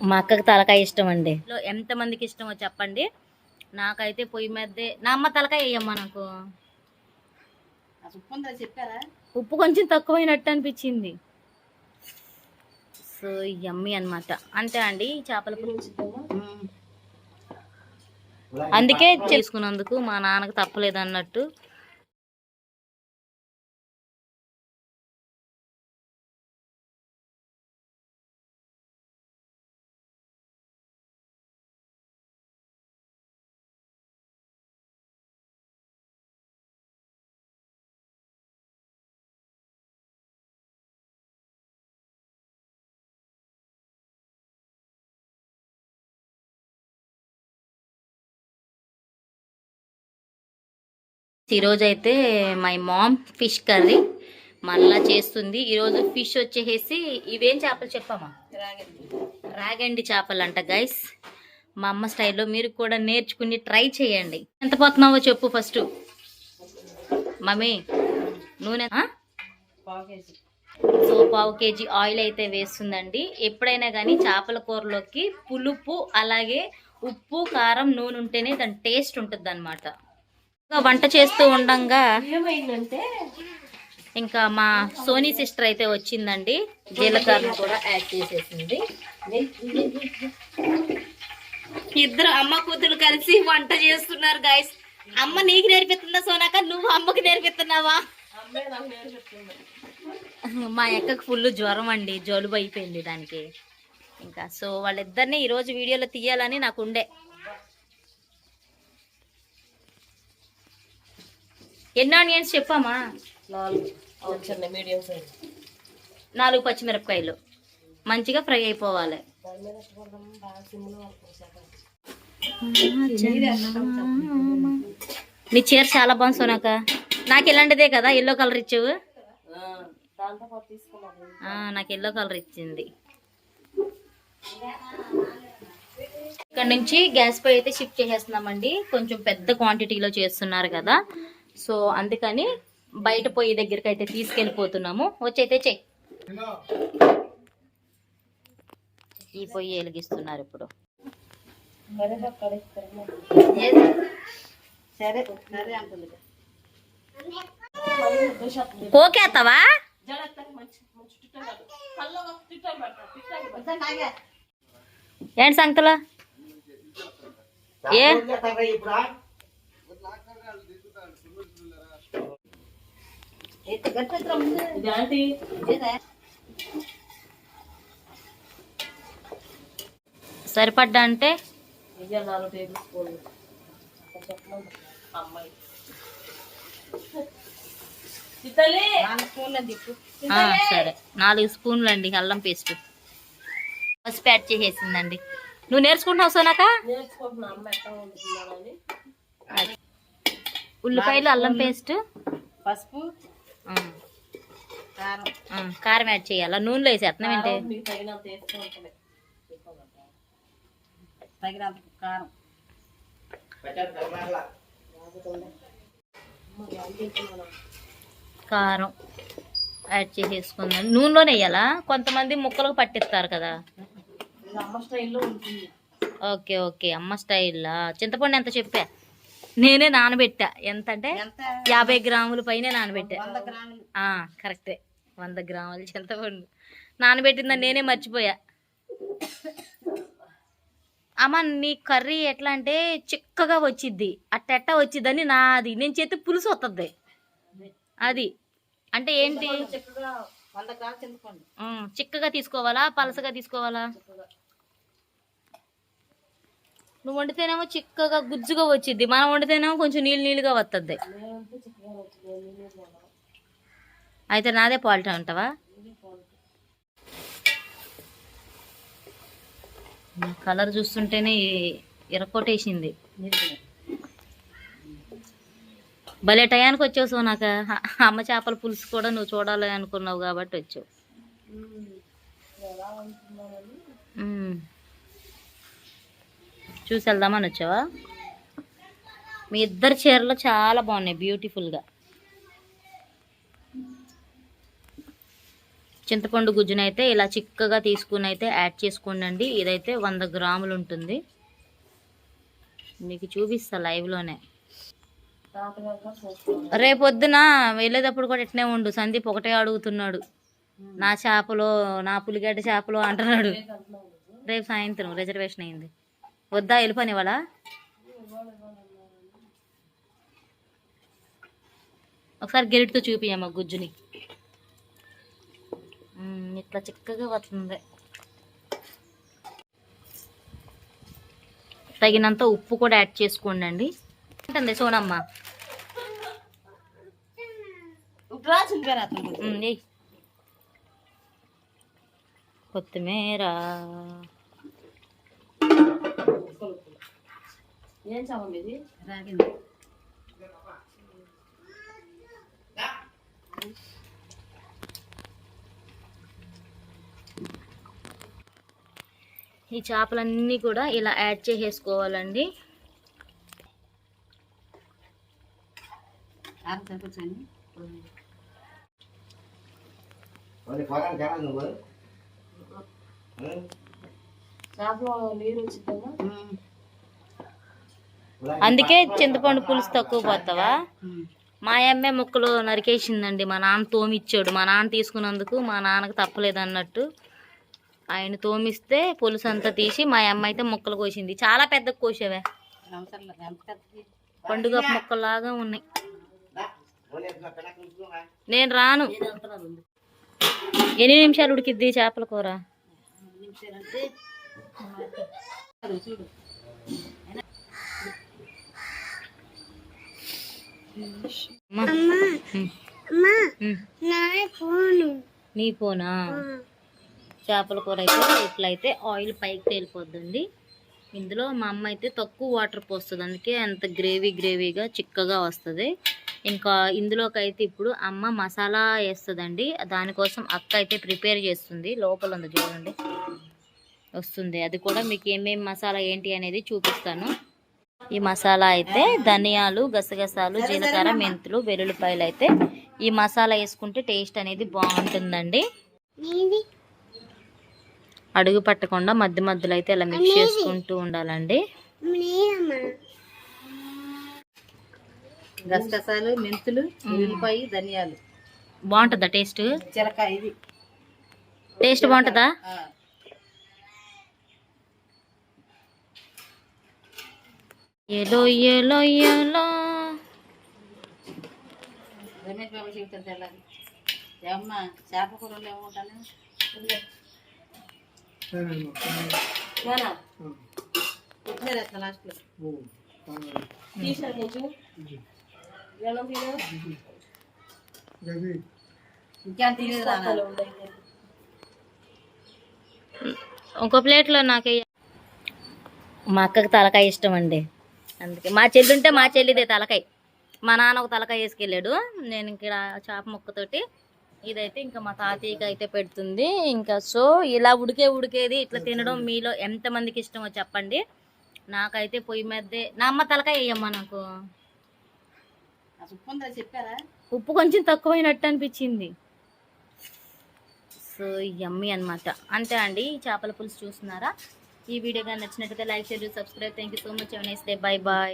మా అక్కకి తలకాయ ఇష్టం అండి. ఎంతమందికి ఇష్టమో చెప్పండి. నాకైతే పొయ్యి మీదే నా అమ్మ తలకాయ వేయమ్మా నాకు. చెప్పారా? ఉప్పు కొంచెం తక్కువైనట్టు అనిపించింది. సో యమ్మీ అన్నమాట. అంతే అండి ఈ చేపల పులుసు. అందుకే చేసుకున్నందుకు మా నాన్నకు తప్పలేదు అన్నట్టు ఈరోజు అయితే మై మామ్ ఫిష్ కర్రీ మళ్ళా చేస్తుంది. ఈరోజు ఫిష్ వచ్చేసి ఇవేం చేపలు చెప్పామా రాగండి చేపలు అంట గైస్ మా అమ్మ స్టైల్లో మీరు కూడా నేర్చుకుని ట్రై చేయండి. ఎంత పోతున్నావో చెప్పు ఫస్ట్ మమ్మీ నూనె సో పావు కేజీ ఆయిల్ అయితే వేస్తుందండి. ఎప్పుడైనా కానీ చేపల కూరలోకి పులుపు అలాగే ఉప్పు కారం నూనె ఉంటేనే దాని టేస్ట్ ఉంటుంది అనమాట వంట చేస్తూ ఉండంగా ఏమైందంటే ఇంకా మా సోనీ సిస్టర్ అయితే వచ్చిందండి. జీలకర్ర. కూడా యాడ్ చేసేసింది. ఇద్దరు అమ్మ కూతురు కలిసి వంట చేస్తున్నారు గాయస్ అమ్మ నీకు నేర్పిస్తుందా సోనాక? నువ్వు అమ్మకి నేర్పిస్తున్నావా? మా అక్కకు ఫుల్ జ్వరం అండి జలుబు అయిపోయింది దానికి. ఇంకా సో వాళ్ళిద్దరిని ఈరోజు వీడియోలో తీయాలని నాకు ఉండే. ఎన్ని ఆనియన్స్ చెప్పామా? నాలుగు. చిన్న మీడియం సైజ్. నాలుగు పచ్చిమిరపకాయలు. మంచిగా ఫ్రై అయిపోవాలి. నీ చీర చాలా బాగుంది సోనాక నాకు ఇలాంటిదే కదా ఎల్లో కలర్ ఇచ్చావు? నాకు ఎల్లో కలర్ ఇచ్చింది. ఇక్కడ నుంచి గ్యాస్ పై అయితే షిఫ్ట్ చేసేస్తున్నామండి. కొంచెం పెద్ద క్వాంటిటీలో చేస్తున్నారు కదా. సో అందుకని బయట పొయ్యి దగ్గరికి అయితే తీసుకెళ్ళిపోతున్నాము వచ్చైతే చెక్ ఈ పొయ్యి వెలిగిస్తున్నారు ఇప్పుడు. పోకేస్తావా ఏంటి సంగతులు? ఏ? సరిపడ్డా అంటే? నాలుగు టేబుల్ స్పూన్లు అమ్మాయి సరే. నాలుగు స్పూన్లు అండి అల్లం పేస్ట్. పసుపు యాడ్ చేసేసిందండి. నువ్వు నేర్చుకుంటున్నావు సోనాక ఉల్లిపాయలు అల్లం పేస్ట్. పసుపు. కారం యాడ్ చేయాలా? నూనెలో వేసేస్తున్నాం ఏంటి? కారం యాడ్ చేసేసుకుందాం. నూనెలోనే వేయాలా? కొంతమంది ముక్కలకు పట్టిస్తారు కదా. Okay okay. అమ్మ స్టైల్లా చింతపండు ఎంత చెప్పా? నేనే నానబెట్టా. ఎంత? అంటే యాభై గ్రాముల పైనే నానబెట్టా. కరెక్టే. వంద గ్రాముల చింతపండు. నానబెట్టిందని నేనే మర్చిపోయా. అమ్మ నీ కర్రీ ఎట్లా అంటే చిక్కగా వచ్చిద్ది. అట్టెట్ట వచ్చిద్దని నాది. నేను చేతి పులుసు వస్తుంది అది. అంటే ఏంటి? చిక్కగా తీసుకోవాలా? పలసగా తీసుకోవాలా? నువ్వు వండితేనేమో చిక్కగా గుజ్జుగా వచ్చిద్ది. మనం వండితేనేమో కొంచెం నీళ్ళు నీళ్ళుగా వస్తుంది వచ్చింది అయితే నాదే పాలిటీ ఉంటావా కలర్ చూస్తుంటేనే ఇరకొట్టేసింది భలే టయానికి వచ్చావు సో నాకు అమ్మ చేపల పులుసు కూడా నువ్వు చూడాలి అనుకున్నావు కాబట్టి వచ్చావు. చూసి వెళ్దామని వచ్చావా? మీ ఇద్దరు చీరలు చాలా బాగున్నాయి బ్యూటిఫుల్గా చింతపండు గుజ్జునైతే ఇలా చిక్కగా తీసుకుని అయితే యాడ్ చేసుకోండి ఇదైతే వంద గ్రాములు ఉంటుంది. మీకు చూపిస్తా లైవ్లోనే రేపొద్దున వెళ్ళేటప్పుడు కూడా ఇట్నే ఉండు. సందీప్ ఒకటే అడుగుతున్నాడు. నా చేపలు నా పులిగడ్డ చేపలు అంటున్నాడు. రేపు సాయంత్రం రిజర్వేషన్ అయింది. వద్దా వెళ్ళిపోని వాళ్ళ ఒకసారి గెరిటితో చూపియమ్మ గుజ్జుని. ఇట్లా చిక్కగా వస్తుంది తగినంత ఉప్పు కూడా యాడ్ చేసుకోండి ఉంటుంది సోనమ్మ. కొత్తిమీర. ఏం చాప మీది రాగింది. ఈ చేపలన్నీ కూడా ఇలా యాడ్ చేసేసుకోవాలండి. చేపలో నీరు వచ్చిందమ్మా అందుకే చింతపండు పులుసు తక్కువ పోతావా? మా అమ్మే ముక్కలు నరికేసిందండి. మా నాన్న తోమిచ్చాడు. మా నాన్న తీసుకున్నందుకు మా నాన్నకు తప్పలేదు అన్నట్టు ఆయన తోమిస్తే పులుసు అంతా తీసి మా అమ్మ అయితే ముక్కలు కోసింది. చాలా పెద్ద కోసేవే. పండుగ ముక్కలాగా ఉన్నాయి. నేను రాను. ఎన్ని నిమిషాలు ఉడికిద్ది చేపల కూర? నీ పోనా చేపల కూర అయితే ఇట్లయితే ఆయిల్ పైకి తేలిపోద్దండి. ఇందులో మా అమ్మ అయితే తక్కువ వాటర్ పోస్తుంది. అందుకే అంత గ్రేవీ గ్రేవీగా చిక్కగా వస్తుంది. ఇంకా ఇందులోకి అయితే ఇప్పుడు అమ్మ మసాలా వేస్తుందండి. దానికోసం అక్క అయితే ప్రిపేర్ చేస్తుంది. లోపల ఉంది చూడండి. వస్తుంది. అది కూడా మీకు ఏమేమి మసాలా ఏంటి అనేది చూపిస్తాను. ఈ మసాలా అయితే ధనియాలు గసగసాలు జీలకర్ర మెంతులు వెల్లుల్లిపాయలు అయితే ఈ మసాలా వేసుకుంటే టేస్ట్ అనేది బాగుంటుందండి. అడుగు పట్టకుండా మధ్య మధ్యలో అయితే ఇలా మిక్స్ చేసుకుంటూ ఉండాలండి. గసగసాలు మెంతులు ఉల్లిపాయ ధనియాలు. బాగుంటుందా టేస్ట్? టేస్ట్ బాగుంటుందా? ఎలో ఎలో ఎలో. రమేష్ బాబు చెబుతారు చేప కూరలో ఏముంటాను లాస్ట్లో కొంచెం తినా ఇంకేం ఒక ప్లేట్లో నాకే మా అక్కకి తలకాయ ఇష్టం అండి. అందుకే. మా చెల్లి ఉంటే మా చెల్లిదే తలకాయ. మా నాన్న ఒక తలకాయ వేసుకెళ్ళాడు. నేను ఇక్కడ చేప ముక్కతోటి ఇదైతే ఇంకా మా తాతయ్యకి అయితే పెడుతుంది. ఇంకా సో ఇలా ఉడికే ఉడికేది ఇట్లా తినడం మీలో ఎంతమందికి ఇష్టమో చెప్పండి. నాకైతే పొయ్యి మీదే. నా అమ్మ తలకాయ వేయమ్మా నాకు. ఉప్పు కొంచెం తక్కువైనట్టు అనిపించింది. సో యమ్మీ అన్నమాట. అంతే అండి. ఈ చేపల పులుసు చూస్తున్నారా? ఈ వీడియో కానీ నచ్చినట్టయితే like share subscribe thank you so much next day bye bye